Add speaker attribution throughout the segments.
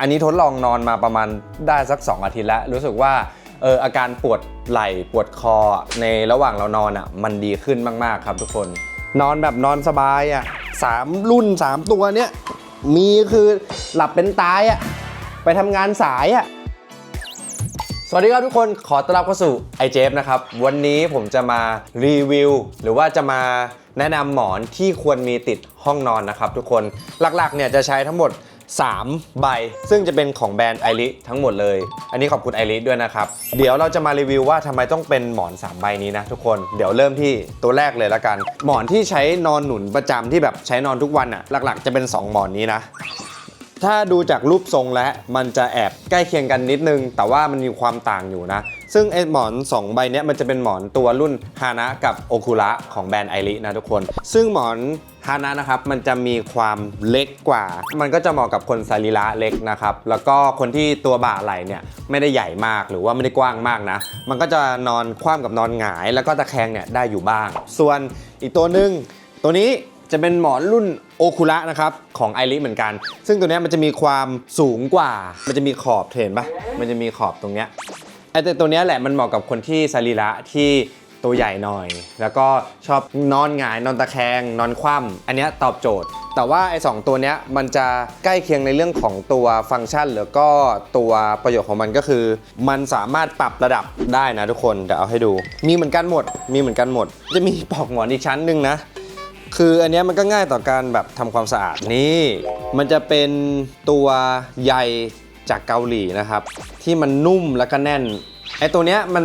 Speaker 1: อันนี้ทดลองนอนมาประมาณได้สัก 2 อาทิตย์แล้ว รู้สึกว่าเอออาการปวดไหล่ปวดคอในระหว่างเรานอนอะมันดีขึ้นมาก ๆ ครับทุกคน นอนแบบนอนสบายอะสามรุ่น 3 ตัวเนี้ยมีคือหลับเป็นตายอะไปทำงานสายอะสวัสดีครับทุกคนขอต้อนรับเข้าสู่ไอเจฟนะครับ วันนี้ผมจะมารีวิว หรือว่าจะมาแนะนำหมอนที่ควรมีติดห้องนอนนะครับทุกคนหลักๆเนี่ยจะใช้ทั้งหมด 3 ใบ ซึ่งจะเป็นของแบรนด์ไอริทั้งหมดเลย อันนี้ขอบคุณไอริด้วยนะครับ เดี๋ยวเราจะมารีวิวว่าทำไมต้องเป็นหมอน 3 ใบนี้นะทุกคน เดี๋ยวเริ่มที่ตัวแรกเลยละกัน หมอนที่ใช้นอนหนุนประจำที่แบบใช้นอนทุกวันอะ หลักๆ จะเป็น 2 หมอนนี้นะ ถ้าดูจากรูปทรงแล้วมันจะแอบใกล้เคียงกันนิดนึง แต่ว่ามันมีความต่างอยู่นะ ซึ่งไอ้หมอน 2 ใบเนี้ยมันจะเป็นหมอนตัวรุ่นฮานะกับโอคุระของแบรนด์ไอรินะทุกคน ซึ่งหมอนฮานะนะครับมันจะมีความเล็กกว่า มันก็จะเหมาะกับคนสรีระเล็กนะครับ แล้วก็คนที่ตัวบ่าไหล่เนี่ยไม่ได้ใหญ่มากหรือว่าไม่ได้กว้างมากนะ มันก็จะนอนคว่ำกับนอนหงาย แล้วก็ตะแคงเนี่ยได้อยู่บ้าง ส่วนอีกตัวหนึ่งตัวนี้จะเป็นหมอนรุ่น โอคุระนะครับของไอริเหมือนกัน ซึ่งตัวนี้มันจะมีความสูงกว่า มันจะมีขอบเห็นปะมันจะมีขอบตรงเนี้ยไอแต่ตัวนี้แหละมันเหมาะกับคนที่สรีระที่ตัวใหญ่หน่อย แล้วก็ชอบนอนหงายนอนตะแคง นอนคว่ำอันนี้ตอบโจทย์ แต่ว่าไอ้สองตัวนี้มันจะใกล้เคียงในเรื่องของตัวฟังก์ชันหรือก็ตัวประโยชน์ของมันก็คือ มันสามารถปรับระดับได้นะทุกคนเดี๋ยวเอาให้ดู มีเหมือนกันหมด มีเหมือนกันหมด จะมีปลอกหมอนอีกชั้นหนึ่งนะ คืออันนี้มันก็ง่ายต่อการแบบทำความสะอาดนี่ มันจะเป็นตัวใยจากเกาหลีนะครับ ที่มันนุ่มแล้วก็แน่นไอตัวเนี้ยมัน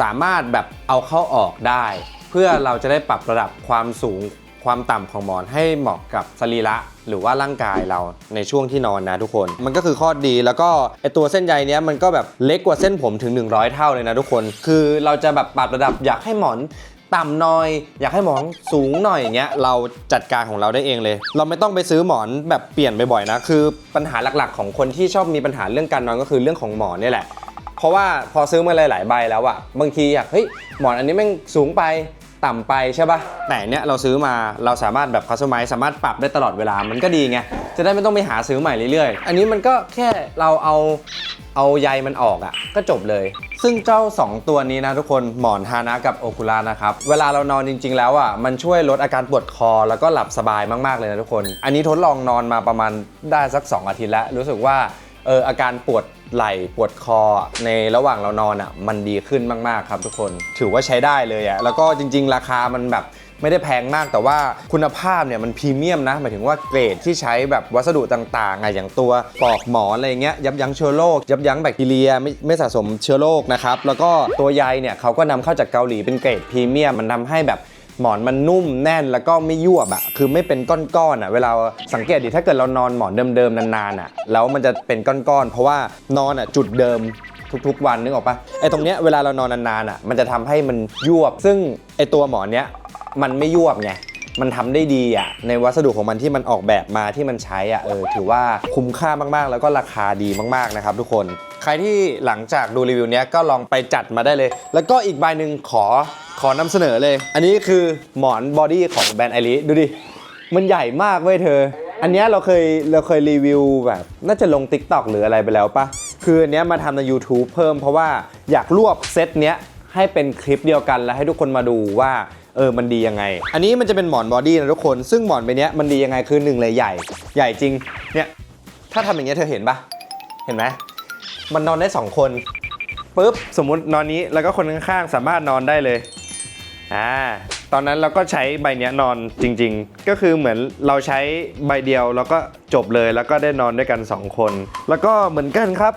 Speaker 1: สามารถแบบเอาเข้าออกได้ เพื่อเราจะได้ปรับระดับความสูงความต่ำของหมอนให้เหมาะกับสรีระหรือว่าร่างกายเราในช่วงที่นอนนะทุกคน มันก็คือข้อดีแล้วก็ไอตัวเส้นใยเนี้ยมันก็แบบเล็กกว่าเส้นผมถึง 100 เท่าเลยนะทุกคน คือเราจะแบบปรับระดับอยากให้หมอน ต่ำหน่อย อยากให้หมอนสูงหน่อยอย่างเงี้ยเราจัดการของเราได้เองเลย เราไม่ต้องไปซื้อหมอนแบบเปลี่ยนบ่อยๆนะคือปัญหาหลักๆ ของคนที่ชอบมีปัญหาเรื่องการนอนก็คือเรื่องของหมอนนี่แหละ เพราะว่าพอซื้อมาหลายๆใบแล้วอะบางทีอยากเฮ้ยหมอนอันนี้แม่งสูงไป ต่ำไปใช่ปะแต่เนี้ยเราซื้อมาเราสามารถแบบคัสตอมไมซ์สามารถปรับได้ตลอดเวลามันก็ดีไงจะได้ไม่ต้องไปหาซื้อใหม่เรื่อยๆ อันนี้มันก็แค่เราเอาเอาใยมันออกอะ่ะ ก็จบเลย ซึ่งเจ้า 2 ตัวนี้นะทุกคนหมอนฮานะกับโอคุระนะครับ เวลาเรานอนจริง ๆ แล้วอะ่ะ มันช่วยลดอาการปวดคอแล้วก็หลับสบายมากๆเลยนะทุกคน อันนี้ทดลองนอนมาประมาณได้สัก 2 อาทิตย์แล้ว รู้สึกว่า เอออาการปวดไหล่ปวดคอในระหว่างเรานอนอะ่ะมันดีขึ้นมากๆครับทุกคนถือว่าใช้ได้เลยอะ่ะแล้วก็จริง ๆ ราคามันแบบไม่ได้แพงมากแต่ว่าคุณภาพเนี่ยมันพรีเมียมนะหมายถึงว่าเกรดที่ใช้แบบวัสดุต่างๆอะอย่างตัวปลอกหมอนอะไรเงี้ยยับยั้งเชื้อโรคยับยั้งแบคทีเรียไม่ไม่สะสมเชื้อโรคนะครับแล้วก็ตัวใยเนี่ยเขาก็นำเข้าจากเกาหลีเป็นเกรดพรีเมียมมันทำให้แบบ หมอนมันนุ่มแน่นแล้วก็ไม่ยวบอะคือไม่เป็นก้อนๆอะเวลาสังเกตดิถ้าเกิดเรานอนหมอนเดิมๆนานๆอะแล้วมันจะเป็นก้อนๆเพราะว่านอนอะจุดเดิมทุกๆ วันนึกออกปะไอตรงเนี้ยเวลาเรานอนนานๆอะมันจะทำให้มันยวบ ซึ่งไอตัวหมอนเนี้ยมันไม่ยวบไงมันทำได้ดีอะในวัสดุของมันที่มันออกแบบมาที่มันใช้อะเออถือว่าคุ้มค่ามากๆ แล้วก็ราคาดีมากๆนะครับทุกคนใครที่หลังจากดูรีวิวเนี้ยก็ลองไปจัดมาได้เลย แล้วก็อีกใบหนึ่งขอ ขอนำเสนอเลย อันนี้คือหมอนบอดี้ของแบรนด์ไอริดูดิ มันใหญ่มากเว้ยเธอ อันเนี้ยเราเคยเราเคยรีวิวแบบ น่าจะลง Tik t o อกหรืออะไรไปแล้วปะคืออันเนี้ยมาทำใน YouTube เพิ่มเพราะว่าอยากรวบเซตเนี้ยให้เป็นคลิปเดียวกันแล้วให้ทุกคนมาดูว่าเออ มันดียังไง อันนี้มันจะเป็นหมอนบอดี้นะทุกคน ซึ่งหมอนใบเนี้ยมันดียังไงคือหนึ่งเลยใหญ่ ใหญ่จริง เนี่ย ถ้าทำอย่างเงี้ยเธอเห็นปะเห็นไหม มันนอนได้สองคน ปุ๊บ สมมุตินอนนี้ แล้วก็คนข้างๆ สามารถนอนได้เลย อ่าตอนนั้นเราก็ใช้ใบเนี้ยนอนจริง ๆ ก็คือเหมือนเราใช้ใบเดียวแล้วก็จบเลยแล้วก็ได้นอนด้วยกัน 2 คน แล้วก็เหมือนกันครับ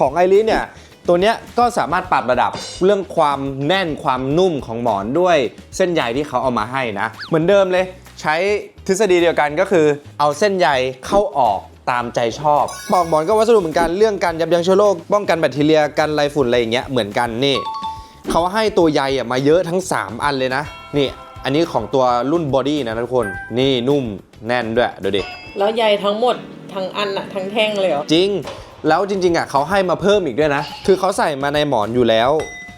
Speaker 1: ของไอริเนี่ยตัวเนี้ยก็สามารถปรับระดับเรื่องความแน่นความนุ่มของหมอนด้วยเส้นใยที่เขาเอามาให้นะ เหมือนเดิมเลย ใช้ทฤษฎีเดียวกันก็คือ เอาเส้นใยเข้าออกตามใจชอบปลอกหมอนก็วัสดุเหมือนกันเรื่องการยับยั้งเชื้อโรคป้องกันแบคทีเรียกันไรฝุ่นอะไรอย่างเงี้ยเหมือนกันนี่ เขาให้ตัวใยอะมาเยอะทั้ง 3 อันเลยนะ นี่อันนี้ของตัวรุ่นบอดี้นะทุกคน นี่นุ่มแน่นด้วยดูดิ
Speaker 2: แล้วใยทั้งหมดทั้งอันอะทั้งแท่งเลยเหรอ
Speaker 1: จริง แล้วจริงๆอะเขาให้มาเพิ่มอีกด้วยนะ คือเขาใส่มาในหมอนอยู่แล้ว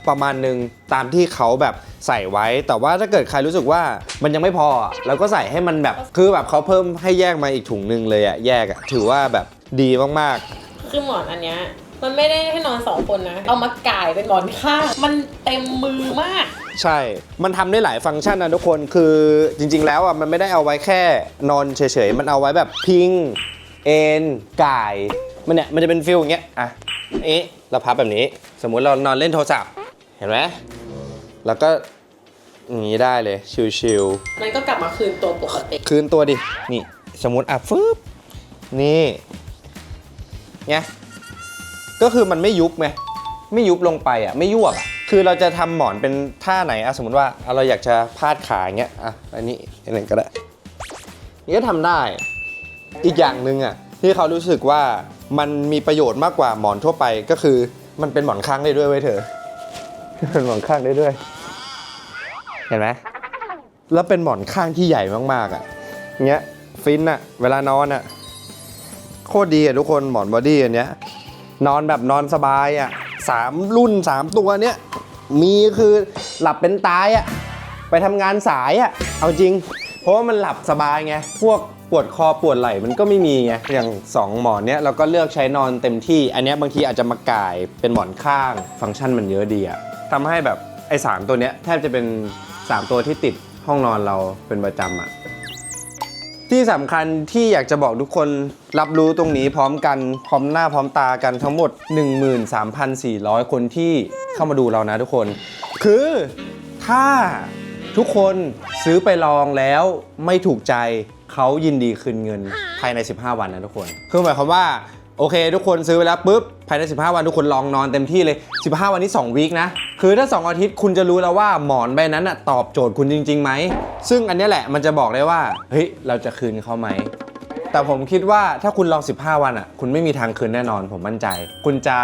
Speaker 1: ประมาณหนึ่งตามที่เขาแบบใส่ไว้ แต่ว่าถ้าเกิดใครรู้สึกว่ามันยังไม่พออะเราก็ใส่ให้มันแบบ คือแบบเขาเพิ่มให้แยกมาอีกถุงหนึงเลยอะแยกอะถือว่าแบบดีมากๆ
Speaker 2: คือหมอนอันเนี้ย มันไม่ได้ให้นอนสองคนนะ เอามาก่ายเป็นหมอนข้าง มันเต็มมือมาก
Speaker 1: ใช่ มันทำได้หลายฟังก์ชันนะทุกคน คือจริง ๆ แล้วอะ มันไม่ได้เอาไว้แค่นอนเฉยๆ มันเอาไว้แบบพิง เอนก่าย มันเนี่ย มันจะเป็นฟิลอย่างเงี้ย อะ เอ๊ะ เราพับแบบนี้ สมมุติเรานอนเล่นโทรศัพท์ เห็นไหมแล้วก็อย่างนี้ได้เลย ชิลๆ
Speaker 2: มันก็กลับมาคืนตัวปกติ
Speaker 1: คืนตัวดิ นี่ สมมติอะฟึบนี่ไง ก็คือมันไม่ยุบไงไม่ยุบลงไปอะไม่ยวบอะคือเราจะทำหมอนเป็นท่าไหนอะสมมติว่าอะเราอยากจะพาดขาอย่างเงี้ยอะอันนี้อันนึงก็ได้นี่ก็ทำได้อีกอย่างหนึ่งอะที่เขารู้สึกว่ามันมีประโยชน์มากกว่าหมอนทั่วไปก็คือมันเป็นหมอนข้างได้ด้วยเว้ยเธอเป็นหมอนข้างได้ด้วย เห็นไหมแล้วเป็นหมอนข้างที่ใหญ่มากๆอะเงี้ยฟินอะเวลานอนอะโคตรดีอะทุกคนหมอนบอดี้อันเนี้ย นอนแบบนอนสบายอะสามรุ่นสามตัวเนี้ยมีคือหลับเป็นตายอะไปทำงานสายอะเอาจริง เพราะว่ามันหลับสบายไงพวกปวดคอปวดไหล่มันก็ไม่มีไงอย่างสองหมอนเนี้ยเราก็เลือกใช้นอนเต็มที่ อันเนี้ยบางทีอาจจะมาก่ายเป็นหมอนข้าง ฟังก์ชันมันเยอะดีอะทำให้แบบไอ้สามตัวเนี้ยแทบจะเป็นสามตัวที่ติดห้องนอนเราเป็นประจำอะ ที่สำคัญที่อยากจะบอกทุกคนรับรู้ตรงนี้พร้อมกันพร้อมหน้าพร้อมตากันทั้งหมด 13,400 คนที่เข้ามาดูเรานะทุกคน คือถ้าทุกคนซื้อไปลองแล้วไม่ถูกใจเขายินดีคืนเงินภายใน 15 วันนะทุกคน คือหมายความว่า โอเค ทุกคนซื้อไปแล้วปุ๊บภายใน 15 วันทุกคนลองนอนเต็มที่เลย 15 วันนี้2วีคนะ คือถ้า 2 อาทิตย์คุณจะรู้แล้วว่าหมอนใบนั้นน่ะตอบโจทย์คุณจริงๆไหม ซึ่งอันนี้แหละมันจะบอกได้ว่า เฮ้ย เราจะคืนเขาไหม แต่ผมคิดว่าถ้าคุณลอง 15 วันอะคุณไม่มีทางคืนแน่นอนผมมั่นใจ คุณจะ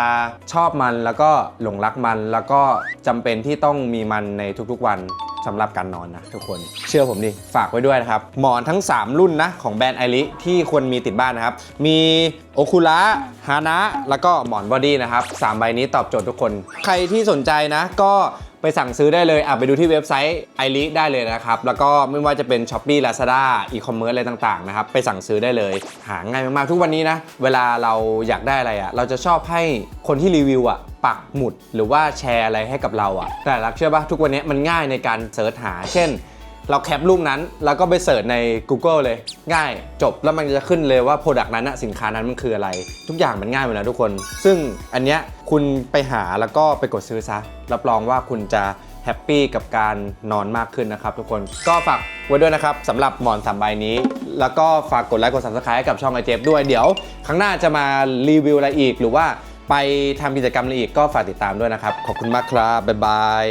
Speaker 1: ชอบมันแล้วก็หลงรักมันแล้วก็จำเป็นที่ต้องมีมันในทุกๆวัน สำหรับการนอนนะทุกคนเชื่อผมดิ ฝากไว้ด้วยนะครับ หมอนทั้ง 3 รุ่นนะ ของแบรนด์ไอริที่ควรมีติดบ้านนะครับ มีโอคุระฮานะแล้วก็หมอนบอดี้นะครับ3ใบนี้ตอบโจทย์ทุกคน ใครที่สนใจนะก็ ไปสั่งซื้อได้เลยอะไปดูที่เว็บไซต์ไอริได้เลยนะครับ แล้วก็ไม่ว่าจะเป็น s h อ p e e Lazada e-commerce อะไรต่างๆนะครับ ไปสั่งซื้อได้เลย หาง่ายมากๆ ทุกวันนี้นะ เวลาเราอยากได้อะไรอะเราจะชอบให้คนที่รีวิวอะปักหมุดหรือว่าแชร์อะไรให้กับเราอะแต่รักเชื่อป่ะทุกวันนี้มันง่ายในการเสิร์ชหา เช่น เราแคปรูปนั้น แล้วก็ไปเสิร์ชใน Google เลย ง่ายจบแล้วมันจะขึ้นเลยว่าโปรดักต์นั้นนะสินค้านั้นมันคืออะไร ทุกอย่างมันง่ายหมดแล้วทุกคน ซึ่งอันเนี้ยคุณไปหาแล้วก็ไปกดซื้อซะรับรองว่าคุณจะแฮปปี้กับการนอนมากขึ้นนะครับ ทุกคนก็ฝากไว้ด้วยนะครับสำหรับหมอนสามใบนี้ แล้วก็ฝากกดไลค์กด subscribe ให้กับช่องไอเจฟด้วยเดี๋ยวครั้งหน้าจะมารีวิวอะไรอีก หรือว่าไปทำกิจกรรมอะไรอีกก็ฝากติดตามด้วยนะครับ ขอบคุณมากครับบ๊ายบาย